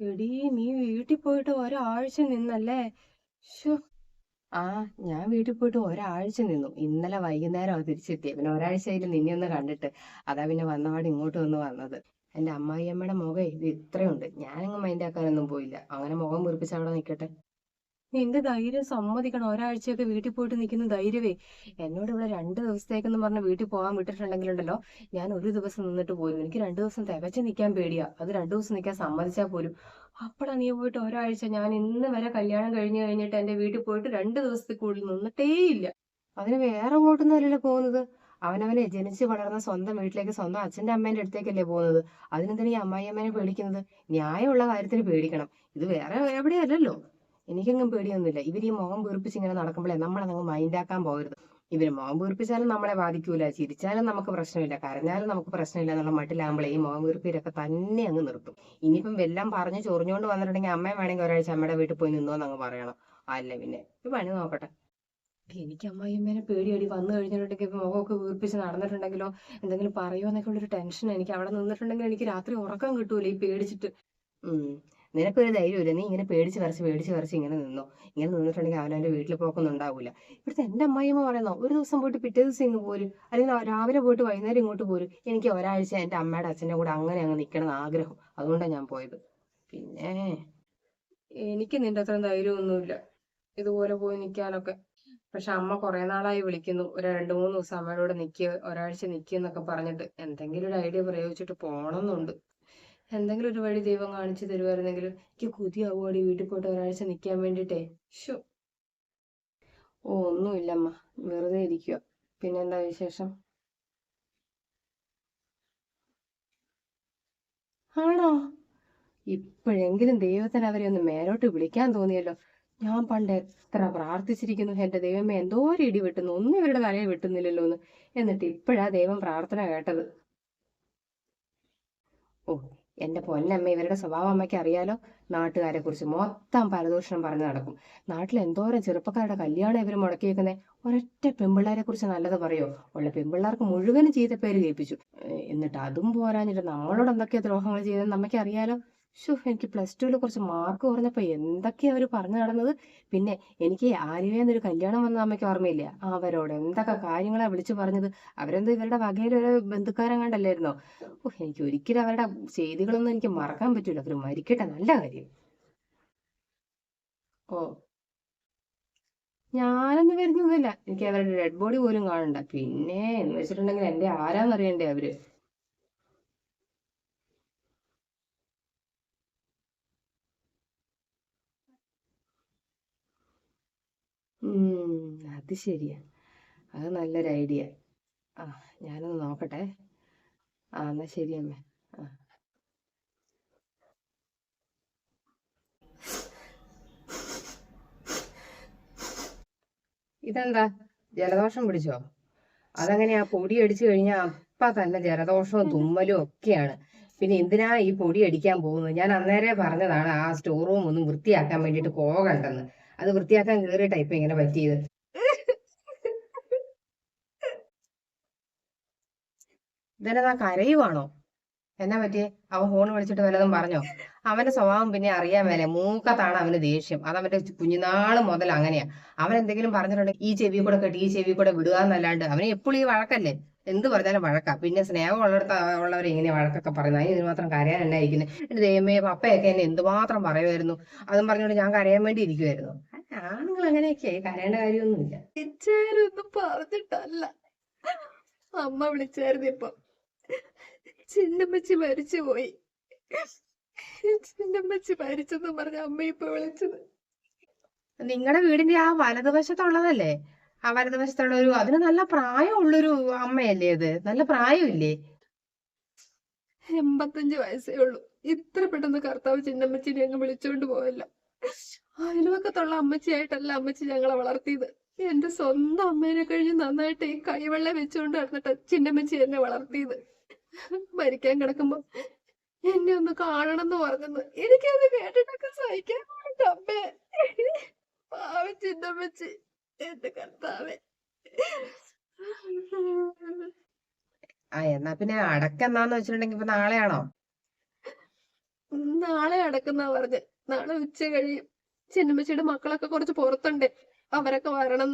എടീ നീ വീട്ടിൽ പോയിട്ട് ഒരാഴ്ച നിന്നല്ലേ? ശോ ആ ഞാൻ വീട്ടിൽ പോയിട്ട് ഒരാഴ്ച നിന്നു. ഇന്നലെ വൈകുന്നേരം തിരിച്ചെത്തിയ പിന്നെ ഒരാഴ്ചയായിട്ട് നിന്നെ ഒന്ന് കണ്ടിട്ട്. അതാ പിന്നെ വന്നപാട് ഇങ്ങോട്ട് വന്ന് വന്നത്. എന്റെ അമ്മായിയമ്മയുടെ മുഖം ഇത് ഇത്രയുണ്ട്. ഞാനങ്ങ് മൈൻഡ് ആക്കാനൊന്നും പോയില്ല. അങ്ങനെ മുഖം വീർപ്പിച്ച് അവിടെ നിൽക്കട്ടെ നിന്റെ ധൈര്യം സമ്മതിക്കണം. ഒരാഴ്ചയൊക്കെ വീട്ടിൽ പോയിട്ട് നിൽക്കുന്ന ധൈര്യവേ എന്നോട് ഇവിടെ രണ്ട് ദിവസത്തേക്കെന്ന് പറഞ്ഞ് വീട്ടിൽ പോകാൻ വിട്ടിട്ടുണ്ടെങ്കിലുണ്ടല്ലോ ഞാൻ ഒരു ദിവസം നിന്നിട്ട് പോരും. എനിക്ക് രണ്ട് ദിവസം തികച്ചു നിൽക്കാൻ പേടിയാ. അത് രണ്ട് ദിവസം നിൽക്കാൻ സമ്മതിച്ചാൽ പോലും അപ്പഴാ നീ പോയിട്ട് ഒരാഴ്ച ഞാൻ ഇന്ന് വരെ കല്യാണം കഴിഞ്ഞു കഴിഞ്ഞിട്ട് എന്റെ വീട്ടിൽ പോയിട്ട് രണ്ട് ദിവസത്തിൽ കൂടുതൽ നിന്നിട്ടേ ഇല്ല അതിന് വേറെ അങ്ങോട്ടൊന്നും അല്ലല്ലോ പോകുന്നത്. അവനവനെ ജനിച്ച് വളർന്ന സ്വന്തം വീട്ടിലേക്ക് സ്വന്തം അച്ഛന്റെ അമ്മേന്റെ അടുത്തേക്കല്ലേ പോകുന്നത്. അതിനെന്തിനാ ഈ അമ്മായിയമ്മേനെ പേടിക്കുന്നത്? ന്യായമുള്ള കാര്യത്തിന് പേടിക്കണം. ഇത് വേറെ എവിടെയല്ലല്ലോ. എനിക്കെങ്ങും പേടിയൊന്നുമില്ല. ഇവർ ഈ മുഖം വീർപ്പിച്ച് ഇങ്ങനെ നടക്കുമ്പോഴേ നമ്മളതങ്ങ് മൈൻഡാക്കാൻ പോകരുത്. ഇവർ മുഖം വീർപ്പിച്ചാലും നമ്മളെ ബാധിക്കൂല. ചിരിച്ചാലും നമുക്ക് പ്രശ്നമില്ല. കരഞ്ഞാലും നമുക്ക് പ്രശ്നമില്ല എന്നുള്ള മട്ടിലാകുമ്പോഴേ ഈ മുഖം വീർപ്പിരൊക്കെ തന്നെ അങ്ങ് നിർത്തും. ഇനിയിപ്പം എല്ലാം പറഞ്ഞു ചൊറിഞ്ഞുകൊണ്ട് വന്നിട്ടുണ്ടെങ്കിൽ അമ്മയെ വേണമെങ്കിൽ ഒരാഴ്ച അമ്മയുടെ വീട്ടിൽ പോയി നിന്നോ എന്നങ്ങ് പറയണം. അല്ല പിന്നെ ഈ പണി നോക്കട്ടെ. എനിക്ക് അമ്മായിമ്മേനെ പേടിയടി. വന്നു കഴിഞ്ഞിട്ടുണ്ടെങ്കിൽ മുഖമൊക്കെ വീർപ്പിച്ച് നടന്നിട്ടുണ്ടെങ്കിലോ എന്തെങ്കിലും പറയുമോ എന്നൊക്കെ ഉള്ളൊരു ടെൻഷൻ എനിക്ക് അവിടെ നിന്നിട്ടുണ്ടെങ്കിൽ എനിക്ക് രാത്രി ഉറക്കം കിട്ടൂല ഈ പേടിച്ചിട്ട്. ഉം. നിനക്കൊരു ധൈര്യമില്ല നീ ഇങ്ങനെ പേടിച്ച് വരച്ച് പേടിച്ച് വരച്ച് ഇങ്ങനെ നിന്നോ. ഇങ്ങനെ നിന്നിട്ടുണ്ടെങ്കിൽ അവനവന്റെ വീട്ടിൽ പോക്കൊന്നും ഉണ്ടാവില്ല ഇവിടുത്തെ എന്റെ അമ്മായിയമ്മ പറയുന്നോ ഒരു ദിവസം പോയിട്ട് പിറ്റേ ദിവസം ഇങ്ങ് പോരും. അല്ലെങ്കിൽ രാവിലെ പോയിട്ട് വൈകുന്നേരം ഇങ്ങോട്ട് പോര്. എനിക്ക് ഒരാഴ്ച എന്റെ അമ്മയുടെ അച്ഛന്റെ കൂടെ അങ്ങനെ അങ്ങ് നിൽക്കണം ആഗ്രഹം. അതുകൊണ്ടാണ് ഞാൻ പോയത്. പിന്നെ എനിക്ക് നിന്റെ അത്ര ധൈര്യമൊന്നുമില്ല. ഇതുപോലെ പോയി നിൽക്കാനൊക്കെ. പക്ഷെ അമ്മ കുറെ നാളായി വിളിക്കുന്നു. ഒരു രണ്ട് മൂന്ന് ദിവസം അമ്മയോട് നിൽക്കുക ഒരാഴ്ച നിൽക്കുക എന്നൊക്കെ പറഞ്ഞിട്ട്. എന്തെങ്കിലും ഒരു ഐഡിയ പ്രയോഗിച്ചിട്ട് പോണമെന്നുണ്ട് എന്തെങ്കിലും ഒരു വഴി ദൈവം കാണിച്ചു തരുമായിരുന്നെങ്കിൽ എനിക്ക് കൊതിയാവുകടി വീട്ടിൽ പോയിട്ട് ഒരാഴ്ച നിൽക്കാൻ വേണ്ടിയിട്ടേ. ഷോ ഓ ഒന്നുമില്ലമ്മ. വെറുതെ ഇരിക്കുക പിന്നെന്താ വിശേഷം? ആണോ? ഇപ്പോഴെങ്കിലും ദൈവത്തിന് അവരെ ഒന്ന് മേലോട്ട് വിളിക്കാൻ തോന്നിയല്ലോ. ഞാൻ പണ്ട് എത്ര പ്രാർത്ഥിച്ചിരിക്കുന്നു. എന്റെ ദൈവമേ എന്തോ ഒരു ഇടി വെട്ടുന്നു. ഒന്നും ഇവരുടെ തലയിൽ വെട്ടുന്നില്ലല്ലോ എന്ന്. എന്നിട്ട് ഇപ്പോഴാ ദൈവം പ്രാർത്ഥന കേട്ടത്. ഓ എന്റെ പൊന്നമ്മ ഇവരുടെ സ്വഭാവം അമ്മയ്ക്ക് അറിയാലോ? നാട്ടുകാരെ കുറിച്ച്. മൊത്തം പരദൂഷണം പറഞ്ഞു നടക്കും. നാട്ടിൽ എന്തോരം ചെറുപ്പക്കാരുടെ കല്യാണം ഇവർ മുടക്കിയേക്കുന്നേ ഒരൊറ്റ പെൺപിള്ളേരെ കുറിച്ച് നല്ലത് പറയോ? ഉള്ള പെൺപിള്ളേർക്ക് മുഴുവനും ചെയ്ത പേര് കേൾപ്പിച്ചു എന്നിട്ട് അതും പോരാഞ്ഞിട്ട് നമ്മളോട് എന്തൊക്കെയാ ദ്രോഹങ്ങൾ ചെയ്തെന്ന് അമ്മയ്ക്ക് അറിയാലോ? ഷോ എനിക്ക് പ്ലസ് ടുവിൽ കുറച്ച് മാർക്ക് കുറഞ്ഞപ്പോൾ എന്തൊക്കെയാണ് അവർ പറഞ്ഞു നടന്നത്? പിന്നെ എനിക്ക് ആര്യവേന്നൊരു കല്യാണം വന്ന അമ്മയ്ക്ക് ഓർമ്മയില്ല. അവരോട് എന്തൊക്കെ കാര്യങ്ങളാണ് വിളിച്ചു പറഞ്ഞത്? അവരെന്തോ ഇവരുടെ വകയിൽ ഒരു ബന്ധുക്കാരൻ കണ്ടല്ലായിരുന്നോ? ഓ എനിക്ക് ഒരിക്കലും അവരുടെ ചെയ്തികളൊന്നും എനിക്ക് മറക്കാൻ പറ്റൂല. അവർ മരിക്കട്ടെ നല്ല കാര്യം. ഓ. ഞാനൊന്നും വരുന്നൊന്നുമില്ല എനിക്ക് അവരുടെ ഡെഡ് ബോഡി പോലും കാണണ്ട. പിന്നെ എന്ന് വെച്ചിട്ടുണ്ടെങ്കിൽ എന്റെ ആരാന്നറിയണ്ടേ അവർ ഉം അത് ശരിയാ. അത് നല്ലൊരു ഐഡിയ. ആ ഞാനൊന്ന് നോക്കട്ടെ. ആ എന്നാ ശരി അമ്മേ. ആ. ഇതെന്താ? ജലദോഷം പിടിച്ചോ? അതങ്ങനെയാ? പൊടി അടിച്ചു കഴിഞ്ഞാൽ അപ്പ തന്നെ ജലദോഷവും തുമ്മലും ഒക്കെയാണ്. പിന്നെ എന്തിനാ ഈ പൊടി അടിക്കാൻ പോകുന്നത്? ഞാൻ അന്നേരെ പറഞ്ഞതാണ് ആ സ്റ്റോർ റൂം ഒന്നും വൃത്തിയാക്കാൻ വേണ്ടിട്ട് പോകണ്ടെന്ന്. അത് വൃത്തിയാക്കാൻ കേറിയിട്ടാ ഇപ്പൊ ഇങ്ങനെ പറ്റിയത്. ഇതെന്നതാ കരയുവാണോ? എന്നാ പറ്റിയേ? അവൻ ഫോൺ വിളിച്ചിട്ട് വല്ലതും പറഞ്ഞോ? അവന്റെ സ്വഭാവം പിന്നെ അറിയാൻ മേലെ. മൂക്കത്താണ് അവന് ദേഷ്യം. അത് അവന്റെ കുഞ്ഞുനാൾ മുതൽ അങ്ങനെയാ. അവൻ എന്തെങ്കിലും പറഞ്ഞിട്ടുണ്ടെങ്കിൽ ഈ ചെവി കൂടെ കെട്ടി ഈ ചെവി കൂടെ വിടുക എന്നല്ലാണ്ട് അവന് എപ്പോഴും ഈ വഴക്കല്ലേ? എന്ത് പറഞ്ഞാലും വഴക്കാ. പിന്നെ സ്നേഹം ഉള്ളിടത്ത് ഉള്ളവരെ ഇങ്ങനെ വഴക്കൊക്കെ പറയുന്നത്. അതിന് മാത്രം കരയാൻ എന്നെ ഇരിക്കുന്നത് എന്റെ ദൈവമേ പപ്പയൊക്കെ എന്നെ എന്തുമാത്രം പറയുമായിരുന്നു അതും പറഞ്ഞുകൊണ്ട് ഞാൻ കരയാൻ വേണ്ടി ഇരിക്കുമായിരുന്നു ആണുങ്ങൾ അങ്ങനെയൊക്കെ കരയേണ്ട കാര്യമൊന്നുമില്ല. പറഞ്ഞിട്ടല്ല. അമ്മ വിളിച്ചായിരുന്നു ഇപ്പൊ. ചിന്നമ്മച്ചി മരിച്ചു പോയി. ചിന്നമ്മച്ചി മരിച്ചെന്ന് പറഞ്ഞ അമ്മ ഇപ്പൊ വിളിച്ചത്. നിങ്ങളുടെ വീടിന്റെ ആ വലതുവശത്തുള്ളതല്ലേ? ആ വലതുവശത്തുള്ള ഒരു അതിന് നല്ല പ്രായമുള്ളൊരു അമ്മയല്ലേ അത്? നല്ല പ്രായമില്ലേ? എൺപത്തഞ്ച് വയസ്സേ ഉള്ളൂ. ഇത്ര പെട്ടെന്ന് കർത്താവ് ചിന്നമ്മച്ചിനെ അങ്ങ് വിളിച്ചോണ്ട് പോയല്ല. അയൽവക്കത്തുള്ള അമ്മച്ചിയായിട്ടല്ല അമ്മച്ചി ഞങ്ങളെ വളർത്തിയത്. എന്റെ സ്വന്തം അമ്മേനെ കഴിഞ്ഞ് നന്നായിട്ട് ഈ കൈവെള്ള വെച്ചുകൊണ്ട് നടന്നിട്ട് ചിന്നമ്മച്ചി എന്നെ വളർത്തിയത്. മരിക്കാൻ കിടക്കുമ്പോ എന്നെ ഒന്ന് കാണണം എന്ന് പറഞ്ഞത് എനിക്കത് കേട്ടിട്ടൊക്കെ സഹിക്കാൻ അമ്മേ. പാവ ചിന്നമ്മച്ചി എന്റെ കർത്താവേ. ആ എന്നാ പിന്നെ അടക്കെന്നാന്ന് വെച്ചിട്ടുണ്ടെങ്കി ഇപ്പൊ നാളെയാണോ? നാളെ അടക്കുന്ന പറഞ്ഞ്. നാളെ ഉച്ച കഴിയും. ചിന്നമ്മച്ചിയുടെ മക്കളൊക്കെ കുറച്ച് പുറത്തുണ്ട്. അവരൊക്കെ വരണം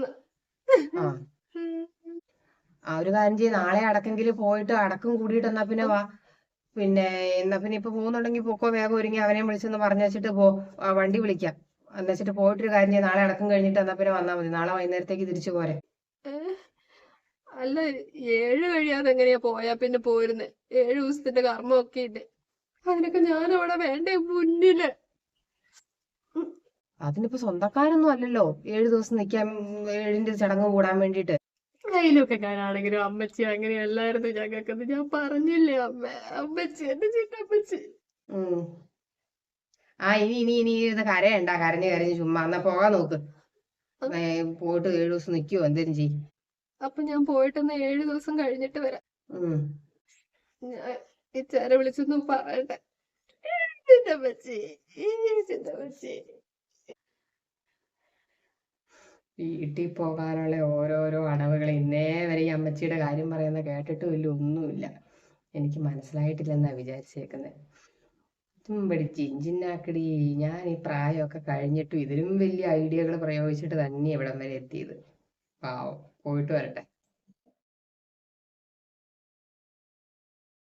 ആ. ആ ഒരു കാര്യം ചെയ്യ്. നാളെ അടക്കെങ്കിൽ പോയിട്ട് അടക്കം കൂടിയിട്ട് എന്നാ പിന്നെ വാ. പിന്നെ എന്നാ പിന്നെ ഇപ്പൊ പോകുന്നുണ്ടെങ്കിൽ പൊക്കോ വേഗം ഒരുങ്ങി അവനെ വിളിച്ചെന്ന് പറഞ്ഞു വെച്ചിട്ട് പോ വണ്ടി വിളിക്കാം. എന്ന് വെച്ചിട്ട് പോയിട്ടൊരു കാര്യം ചെയ്യ്. നാളെ അടക്കം കഴിഞ്ഞിട്ട് എന്നാ പിന്നെ വന്നാ മതി. നാളെ വൈകുന്നേരത്തേക്ക് തിരിച്ചു പോരെ? അല്ല ഏഴ് കഴിയാതെ എങ്ങനെയാ പോയാ പിന്നെ പോയിരുന്നേ ഏഴ് ദിവസത്തിന്റെ കർമ്മമൊക്കെ ഇല്ലേ? അതിനൊക്കെ ഞാൻ അവിടെ വേണ്ടേ മുന്നിൽ. അതിനിപ്പോ സ്വന്തക്കാരൊന്നും അല്ലല്ലോ. ഏഴു ദിവസം നിക്കാൻ ഏഴിന്റെ ചടങ്ങ് കൂടാൻ വേണ്ടിട്ട് കയ്യിലൊക്കെ ഞാനാണെങ്കിലും അമ്മച്ചി അങ്ങനെയല്ലായിരുന്നു ഞങ്ങൾക്കത് ഞാൻ പറഞ്ഞില്ലേ അമ്മ. അമ്മച്ചി എന്റെ ചിന്നമ്മച്ചി ഉം. ആ ഇനി ഇനി ഇനി ഇത് കരയണ്ട. കരഞ്ഞ് കരഞ്ഞ് ചുമ്മാ. എന്നാ പോകാൻ നോക്ക്. പോയിട്ട് ഏഴു ദിവസം നിക്കുവോ എന്തേലും ചെയ് അപ്പൊ ഞാൻ പോയിട്ടൊന്ന് ഏഴു ദിവസം കഴിഞ്ഞിട്ട് വരാം. ഞാൻ ഈ ചേര വിളിച്ചൊന്നും പറയട്ടെ ചിന്നമ്മച്ചി ഈ ചിന്നമ്മച്ചി വീട്ടിൽ പോകാനുള്ള ഓരോരോ അടവുകൾ. ഇന്നേ വരെ ഈ അമ്മച്ചിയുടെ കാര്യം പറയുന്ന കേട്ടിട്ടും ഇല്ല ഒന്നുമില്ല. എനിക്ക് മനസ്സിലായിട്ടില്ലെന്നാണ് വിചാരിച്ചേക്കുന്നത് തുമ്പടി ചിഞ്ചിന്നാക്കടി. ഞാൻ ഈ പ്രായമൊക്കെ കഴിഞ്ഞിട്ടും ഇതിലും വലിയ ഐഡിയകൾ പ്രയോഗിച്ചിട്ട് തന്നെ ഇവിടം വരെ എത്തിയത്. പാവം. പോയിട്ട് വരട്ടെ.